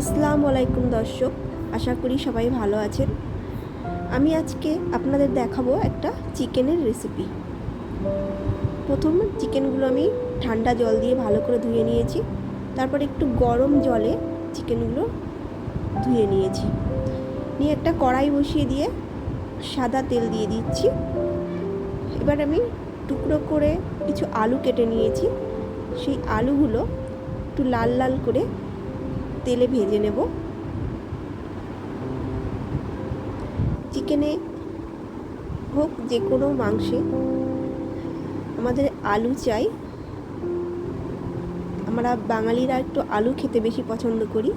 আসসালামু আলাইকুম দর্শক, আশা করি সবাই ভালো আছেন। আমি আজকে আপনাদের দেখাবো একটা চিকেনের রেসিপি প্রথম চিকেনগুলো আমি ঠান্ডা জল দিয়ে ভালো করে ধুয়ে নিয়েছি। তারপর একটু গরম জলে চিকেনগুলো ধুয়ে নিয়েছি। নিয়ে একটা কড়াই বসিয়ে দিয়ে সাদা তেল দিয়ে দিচ্ছি। এবার আমি টুকরো করে কিছু আলু কেটে নিয়েছি। সেই আলুগুলো একটু লাল লাল করে তেলে ভেজে নেব। চিকেনে হোক যে কোনো মাংসে আমাদের আলু চাই। আমরা বাঙালিরা একটু আলু খেতে বেশি পছন্দ করি।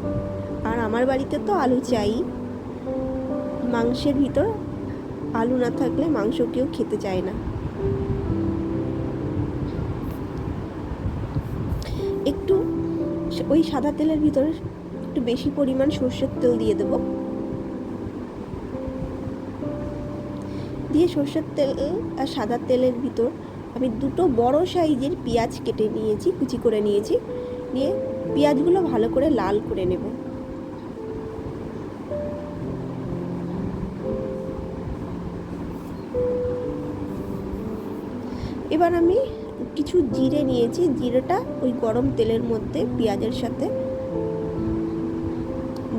আর আমার বাড়িতে তো আলু চাই। মাংসের ভিতর আলু না থাকলে মাংস কেউ খেতে চায় না। একটু ওই সাদা তেলের ভিতরে একটু বেশি পরিমাণ সর্ষের তেল দিয়ে দেব। দিয়ে সর্ষের তেল আর সাদা তেলের ভিতর আমি দুটো বড় সাইজের পেঁয়াজ কেটে নিয়েছি, কুচি করে নিয়েছি। নিয়ে পেঁয়াজগুলো ভালো করে লাল করে নেব। এবার আমি কিছু জিরে নিয়েছি। জিরেটা ওই গরম তেলের মধ্যে পেঁয়াজের সাথে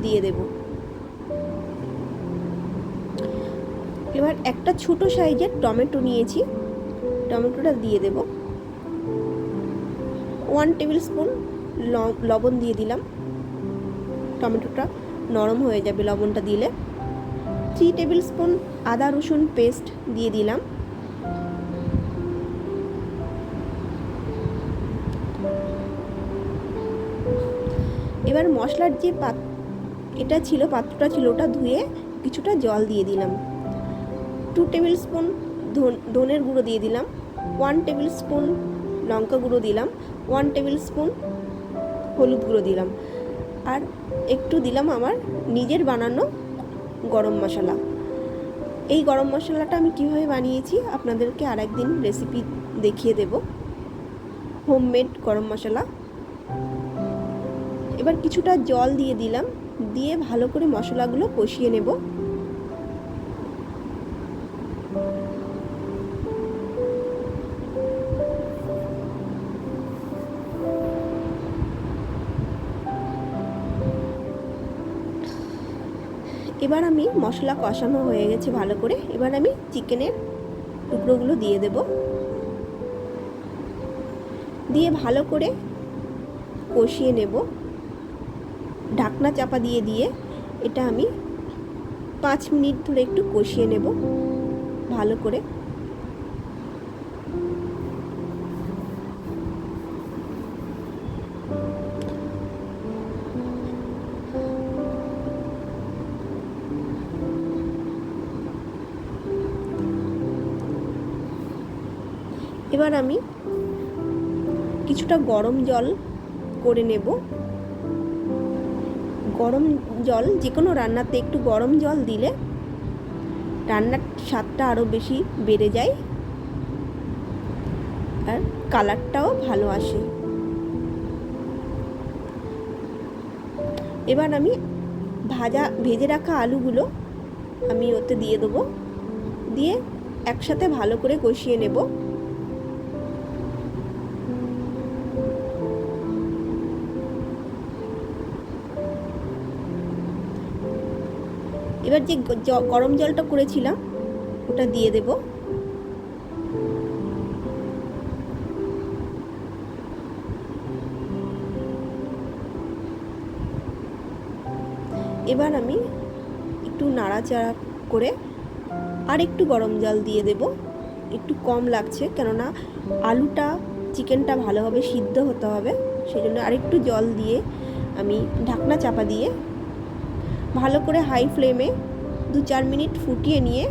দিয়ে দেব। এবার একটা ছোট সাইজের টমেটো নিয়েছি। টমেটোটা দিয়ে দেব। ওয়ান টেবিল স্পুন লবণ দিয়ে দিলাম। টমেটোটা নরম হয়ে যাবে লবণটা দিলে। থ্রি টেবিল স্পুন আদা রসুন পেস্ট দিয়ে দিলাম। এবার মশলার যে পাত এটা ছিল, পাত্রটা ছিল, ওটা ধুয়ে কিছুটা জল দিয়ে দিলাম। টু টেবিল স্পুন ধনের গুঁড়ো দিয়ে দিলাম। ওয়ান টেবিল স্পুন লঙ্কা গুঁড়ো দিলাম। ওয়ান টেবিল স্পুন হলুদ গুঁড়ো দিলাম। আর একটু দিলাম আমার নিজের বানানো গরম মশলা। এই গরম মশলাটা আমি কীভাবে বানিয়েছি, আপনাদেরকে আরেকদিন রেসিপি দেখিয়ে দেব। হোমমেড গরম মশলা। এবার কিছুটা জল দিয়ে দিলাম। দিয়ে ভালো করে মশলাগুলো কষিয়ে নেব। এবার আমি মশলা কষানো হয়ে গেছে ভালো করে। এবার আমি চিকেনের টুকরোগুলো দিয়ে দেব। দিয়ে ভালো করে কষিয়ে নেব। ঢাকনা চাপা দিয়ে দিয়ে এটা আমি পাঁচ মিনিট ধরে একটু কষিয়ে নেব ভালো করে। এবার আমি কিছুটা গরম জল করে নেব। গরম জল যে কোনো রান্নাতে একটু গরম জল দিলে রান্নার স্বাদটা আরও বেশি বেড়ে যায় আর কালারটাও ভালো আসে। এবার আমি ভাজা, ভেজে রাখা আলুগুলো আমি ওতে দিয়ে দেবো। দিয়ে একসাথে ভালো করে কষিয়ে নেব। এবার যে গরম জলটা করেছিলাম, ওটা দিয়ে দেব। এবার আমি একটু নাড়াচাড়া করে আর একটু গরম জল দিয়ে দেব। একটু কম লাগছে, কেননা আলুটা, চিকেনটা ভালোভাবে সিদ্ধ হতে হবে সেই জন্য আরেকটু জল দিয়ে আমি ঢাকনা চাপা দিয়ে ভালো করে হাই ফ্লেমে দু চার মিনিট ফুটিয়ে নিয়ে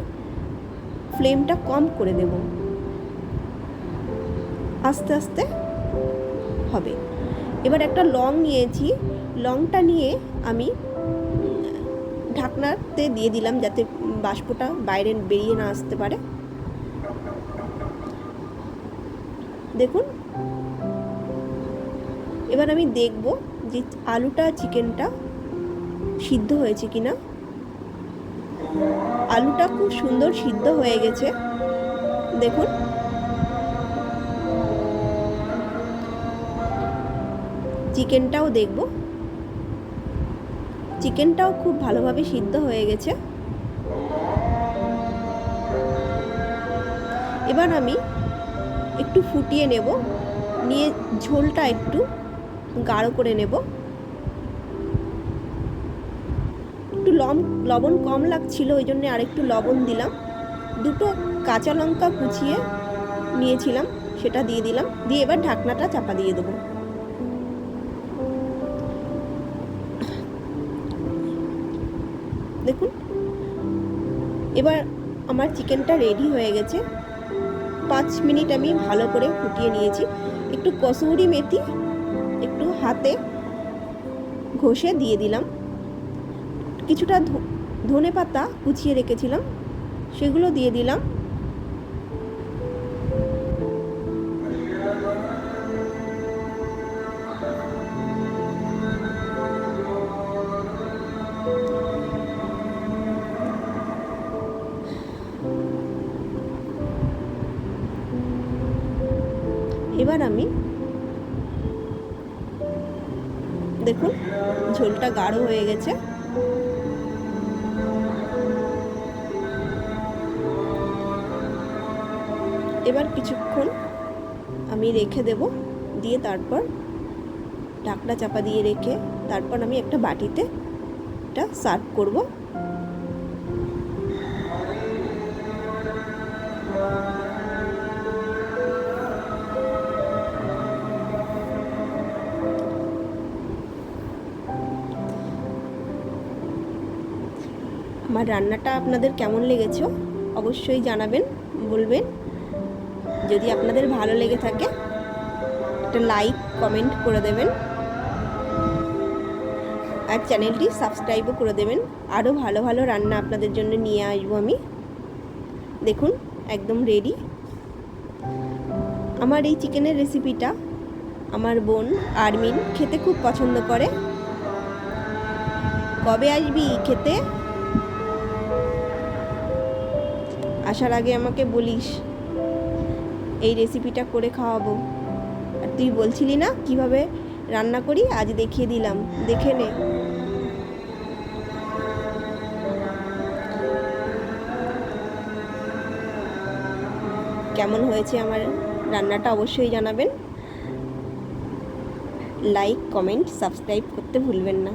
ফ্লেমটা কম করে দেব। আস্তে আস্তে হবে। এবার একটা লং নিয়েছি। লংটা নিয়ে আমি ঢাকনাতে দিয়ে দিলাম যাতে বাষ্পটা বাইরে বেরিয়ে না আসতে পারে। দেখুন। এবার আমি দেখব যে আলুটা চিকেনটা সিদ্ধ হয়েছে কিনা? আলুটা খুব সুন্দর সিদ্ধ হয়ে গেছে। দেখুন। চিকেনটাও দেখব। চিকেনটাও খুব ভালোভাবে সিদ্ধ হয়ে গেছে। এবার আমি একটু ফুটিয়ে নেব। নিয়ে ঝোলটা একটু গাঢ় করে নেব একটু লম, লবণ কম লাগছিল, ওই জন্যে আরেকটু লবণ দিলাম। দুটো কাঁচা লঙ্কা কুচিয়ে নিয়েছিলাম, সেটা দিয়ে দিলাম। দিয়ে এবার ঢাকনাটা চাপা দিয়ে দেবো। দেখুন, এবার আমার চিকেনটা রেডি হয়ে গেছে। পাঁচ মিনিট আমি ভালো করে ফুটিয়ে নিয়েছি। একটু কসুরি মেথি, একটু হাতে ঘষে দিয়ে দিলাম। কিছুটা ধনে পাতা কুচিয়ে রেখেছিলাম। সেগুলো দিয়ে দিলাম। এবার আমি দেখুন, ঝোলটা গাঢ় হয়ে গেছে। এবার কিছুক্ষণ আমি রেখে দেব, দিয়ে তারপর ঢাকনা চাপা দিয়ে রেখে তারপর আমি একটা বাটিতে এটা সার্ভ করব। আমার রান্নাটা আপনাদের কেমন লেগেছে অবশ্যই জানাবেন, বলবেন। যদি আপনাদের ভালো লেগে থাকে, একটা লাইক কমেন্ট করে দেবেন। আর চ্যানেলটি সাবস্ক্রাইবও করে দেবেন। আরও ভালো ভালো রান্না আপনাদের জন্য নিয়ে আসব আমি। দেখুন, একদম রেডি আমার এই চিকেনের রেসিপিটা আমার বোন আরমিন খেতে খুব পছন্দ করে। কবে আসবি খেতে? আসার আগে আমাকে বলিস। এই রেসিপিটা করে খাওয়াবো। আর তুই বলছিলি না কীভাবে রান্না করি? আজ দেখিয়ে দিলাম। দেখে নে। কেমন হয়েছে আমার রান্নাটা অবশ্যই জানাবেন। লাইক কমেন্ট সাবস্ক্রাইব করতে ভুলবেন না।